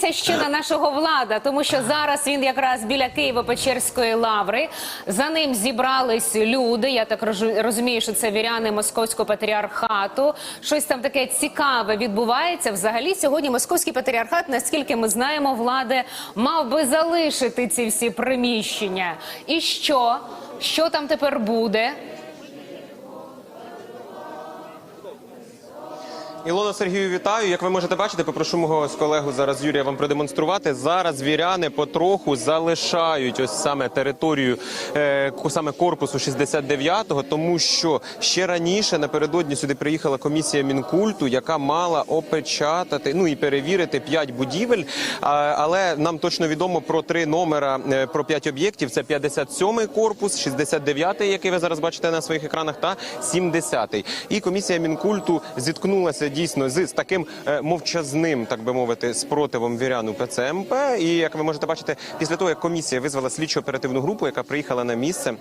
дивіться ще на нашого влада, тому що зараз він якраз біля Києво-Печерської лаври. За ним зібрались люди. Я так розу- розумію, що це віряни московського патріархату. Щось там таке цікаве відбувається. Взагалі, сьогодні московський патріархат, наскільки ми знаємо, влади мав би залишити ці всі приміщення. І що? Що там тепер буде? Ілона Сергію, вітаю. Як ви можете бачити, попрошу мого колегу зараз Юрія вам продемонструвати. Зараз віряни потроху залишають ось саме територію, е, саме корпусу 69-го, тому що ще раніше напередодні сюди приїхала комісія мінкульту, яка мала опечатати ну і перевірити п'ять будівель. Але нам точно відомо про три номера е, про п'ять об'єктів. Це 57-й корпус, 69-й, який ви зараз бачите на своїх екранах, та 70-й. І комісія мінкульту зіткнулася дійсно з, таким е, мовчазним, так би мовити, спротивом вірян у ПЦМП. І як ви можете бачити, після того як комісія визвала слідчо оперативну групу, яка приїхала на місце.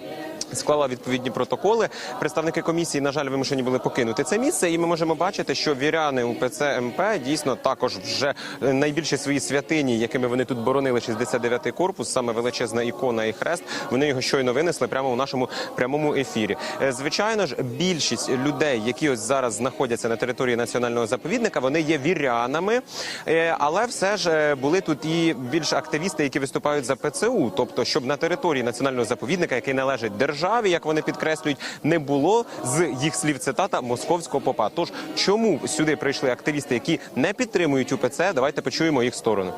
Склала відповідні протоколи. Представники комісії, на жаль, вимушені були покинути це місце, і ми можемо бачити, що віряни у ПЦМП дійсно також вже е, найбільші свої святині, якими вони тут боронили 69-й корпус, саме величезна ікона і хрест. Вони його щойно винесли прямо у нашому прямому ефірі. Е, Звичайно ж, більшість людей, які ось зараз знаходяться на території національного заповідника, вони є вірянами, Е, але все ж були тут і більш активісти, які виступають за ПЦУ, тобто, щоб на території національного заповідника, який належить державі, як вони підкреслюють, не було з їх слів цитата московського попа. Тож чому сюди прийшли активісти, які не підтримують УПЦ? Давайте почуємо їх сторону.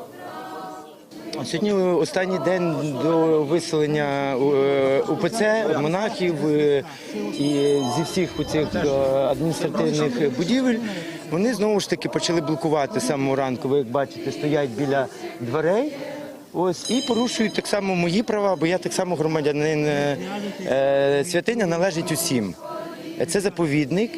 Сьогодні останній день до виселення е, УПЦ, монахів е, і зі всіх цих адміністративних будівель. Вони знову ж таки почали блокувати з самого ранку. Ви як бачите, стоять біля дверей. Ось і порушують так само мої права, бо я так само громадянин. е, е, Святиня належить усім. Це заповідник.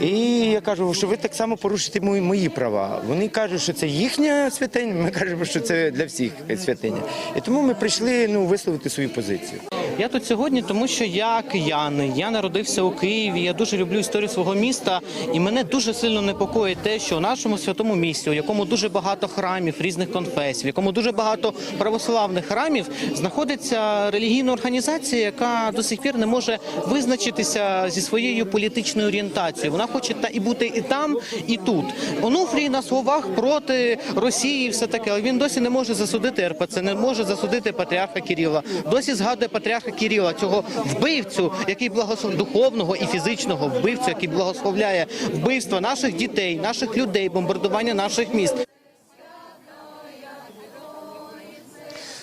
І я кажу, що ви так само порушите мої, мої права. Вони кажуть, що це їхня святиня, ми кажемо, що це для всіх святиня. І тому ми прийшли ну, висловити свою позицію. Я тут сьогодні, тому що я киянин, я народився у Києві. Я дуже люблю історію свого міста, і мене дуже сильно непокоїть те, що у нашому святому місті, у якому дуже багато храмів різних конфесій, в якому дуже багато православних храмів, знаходиться релігійна організація, яка до сих пір не може визначитися зі своєю політичною орієнтацією. Вона хоче та і бути і там, і тут. Онуфрій на словах проти Росії, і все таке, але він досі не може засудити РПЦ, не може засудити патріарха Кирила. Досі згадує патріарха Кирила, цього вбивцю, який благослов духовного і фізичного вбивцю, який благословляє вбивство наших дітей, наших людей, бомбардування наших міст.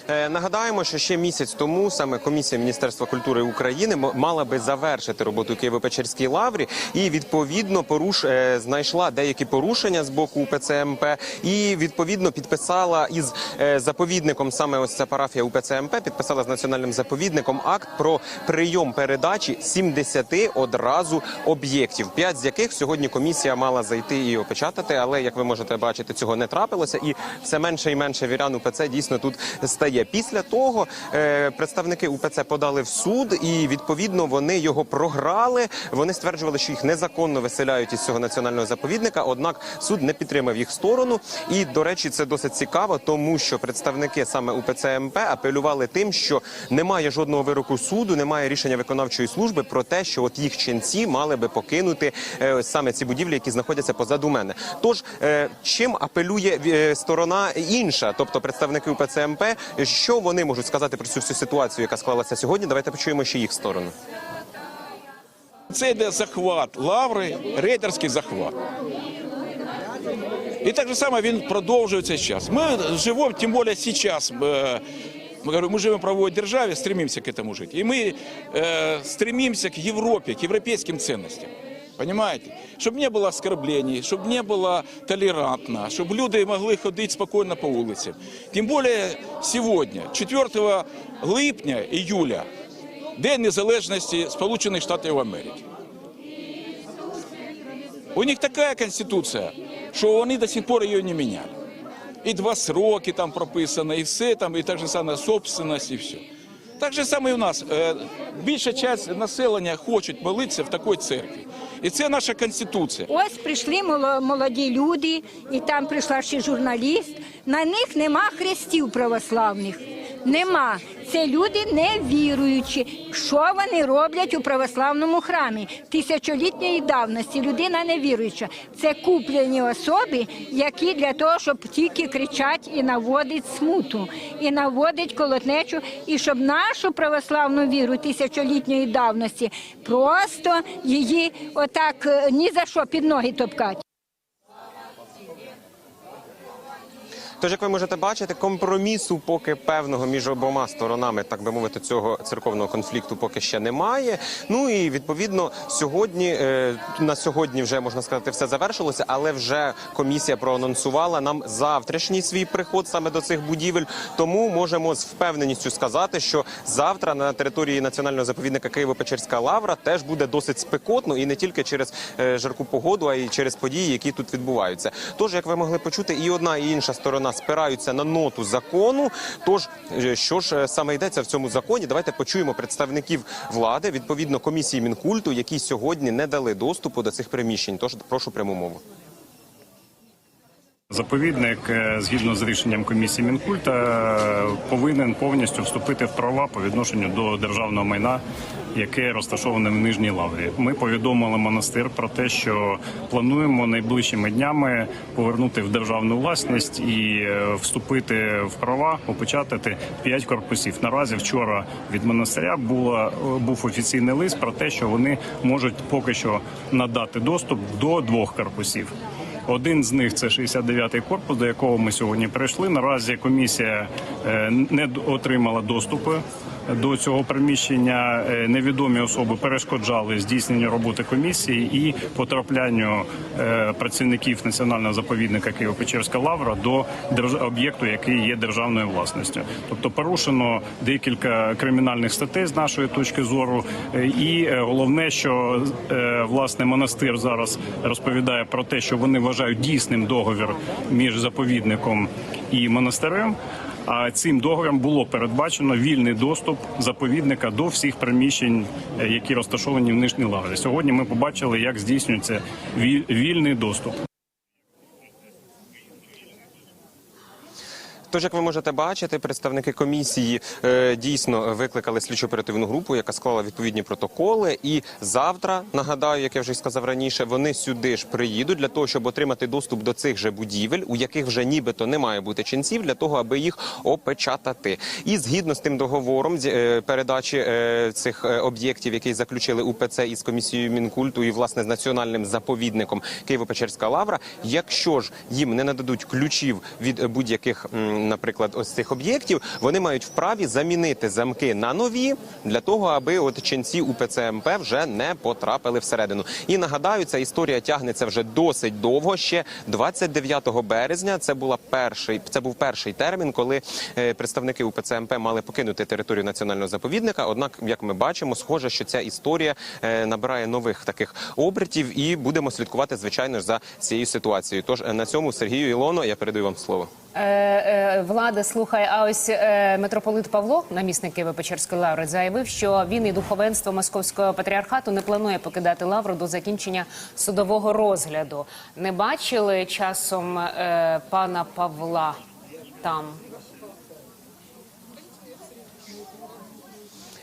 Нагадаємо, що ще місяць тому саме комісія Міністерства культури України мала би завершити роботу Києво-Печерській лаврі і відповідно поруш е, знайшла деякі порушення з боку УПЦМП і відповідно підписала із е, заповідником саме ось ця парафія УПЦМП, підписала з національним заповідником акт про прийом передачі 70 одразу об'єктів, п'ять з яких сьогодні комісія мала зайти і опечатати. Але як ви можете бачити, цього не трапилося, і все менше і менше вірян УПЦ дійсно тут стає. Після того е, представники УПЦ подали в суд, і відповідно вони його програли. Вони стверджували, що їх незаконно виселяють із цього національного заповідника. Однак суд не підтримав їх сторону. І до речі, це досить цікаво, тому що представники саме УПЦ МП апелювали тим, що немає жодного вироку суду, немає рішення виконавчої служби про те, що от їх ченці мали би покинути е, саме ці будівлі, які знаходяться позаду мене. Тож е, чим апелює сторона інша, тобто представники УПЦ МП, що вони можуть сказати про цю всю ситуацію, яка склалася сьогодні? Давайте почуємо ще їх сторону. Це йде захват лаври, рейдерський захват. І так же само він продовжується зараз. Ми живемо, тим більше зараз. е, Мы, говорю, мы живем в правовой державе, стремимся к этому жить. И мы э, стремимся к Европе, к европейским ценностям. Понимаете? Щоб не було оскорблений, щоб не було толерантно, щоб люди могли ходити спокійно по вулицям. Тим більше сьогодні, 4 липня, июля, День Незалежності Сполучених Штатів Америки. У них така конституція, що вони до сих пор її не міняли. І два сроки там прописано, і все там, і так же саме собственность, і все. Так же саме і у нас. Е, Більша частина населення хочуть молитися в такій церкві. І це наша конституція. Ось прийшли моло- молоді люди, і там прийшла ще журналіст. На них нема хрестів православних. Нема. Це люди невіруючі. Що вони роблять у православному храмі? Тисячолітньої давності людина невіруюча. Це куплені особи, які для того, щоб тільки кричать і наводить смуту, і наводить колотнечу, і щоб нашу православну віру тисячолітньої давності просто її отак е, ні за що під ноги топкати. Тож, як ви можете бачити, компромісу поки певного між обома сторонами, так би мовити, цього церковного конфлікту поки ще немає. Ну і відповідно сьогодні е, на сьогодні вже можна сказати, все завершилося, але вже комісія проанонсувала нам завтрашній свій приход саме до цих будівель. Тому можемо з впевненістю сказати, що завтра на території національного заповідника Києво-Печерська лавра теж буде досить спекотно і не тільки через е, жарку погоду, а й через події, які тут відбуваються. Тож, як ви могли почути, і одна і інша сторона спираються на ноту закону. Тож е, що ж е, саме йдеться в цьому законі? Давайте почуємо представників влади відповідно комісії мінкульту, які сьогодні не дали доступу до цих приміщень. Тож прошу пряму мову. Заповідник, е, згідно з рішенням комісії Мінкульта, повинен повністю вступити в права по відношенню до державного майна, яке розташоване в Нижній Лаврі. Ми повідомили монастир про те, що плануємо найближчими днями повернути в державну власність і е, вступити в права, опечатати п'ять корпусів. Наразі вчора від монастиря була був офіційний лист про те, що вони можуть поки що надати доступ до двох корпусів. Один з них це 69-й корпус, до якого ми сьогодні прийшли. Наразі комісія е, не отримала доступу до цього приміщення. Е, Невідомі особи перешкоджали здійсненню роботи комісії і потраплянню е, працівників національного заповідника Києво-Печерська лавра до об'єкту, який є державною власністю. Тобто порушено декілька кримінальних статей з нашої точки зору. Е, І головне, що власне монастир зараз розповідає про те, що вони вважають дійсним договір між заповідником і монастирем. А цим договором було передбачено вільний доступ заповідника до всіх приміщень, е, які розташовані в Нижній Лаврі. Сьогодні ми побачили, як здійснюється вільний доступ. Тож, як ви можете бачити, представники комісії е, дійсно викликали слідчо оперативну групу, яка склала відповідні протоколи. І завтра нагадаю, як я вже сказав раніше, вони сюди ж приїдуть для того, щоб отримати доступ до цих же будівель, у яких вже нібито не має бути ченців, для того, аби їх опечатати. І згідно з тим договором е, передачі е, цих об'єктів, які заключили УПЦ із комісією мінкульту і власне з національним заповідником Києво-Печерська лавра, якщо ж їм не нададуть ключів від будь-яких, наприклад, ось цих об'єктів, вони мають вправі замінити замки на нові для того, аби от ченці УПЦ МП вже не потрапили всередину. І нагадаю, ця історія тягнеться вже досить довго. Ще 29 березня. Це була перший, це був перший термін, коли е, представники УПЦ МП мали покинути територію національного заповідника. Однак, як ми бачимо, схоже, що ця історія е, набирає нових таких обертів, і будемо слідкувати звичайно ж за цією ситуацією. Тож е, на цьому Сергію Ілоно я передаю вам слово. Е, е, влада слухай, а ось е, митрополит Павло, намісник Києво-Печерської лаври, заявив, що він і духовенство Московського патріархату не планує покидати лавру до закінчення судового розгляду. Не бачили часом пана Павла там?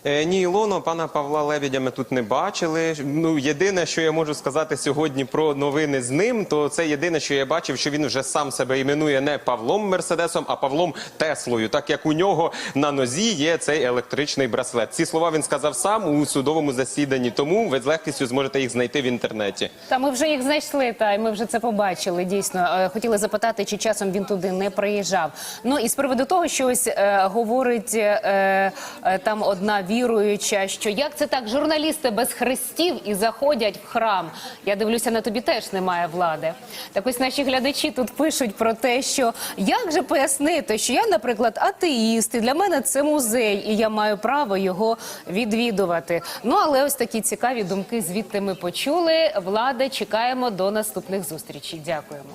Ні, Ілоно, пана Павла Лебедя ми тут не бачили. Ну, єдине, що я можу сказати сьогодні про новини з ним, то це єдине, що я бачив, що він вже сам себе іменує не Павлом Мерседесом, а Павлом Теслою, так як у нього на нозі є цей електричний браслет. Ці слова він сказав сам у судовому засіданні, тому ви з легкістю зможете їх знайти в інтернеті. Та ми вже їх знайшли, та ми вже це побачили. Дійсно, Е, хотіли запитати, чи часом він туди не приїжджав. Ну і з приводу того, що ось е, говорить е, е, там одна віруюча, що як це так, журналісти без хрестів і заходять в храм. Я дивлюся, на тобі теж немає влади. Так ось наші глядачі тут пишуть про те, що як же пояснити, що я, наприклад, атеїст, і для мене це музей, і я маю право його відвідувати. Ну але ось такі цікаві думки звідти ми почули. Влада, чекаємо до наступних зустрічей. Дякуємо.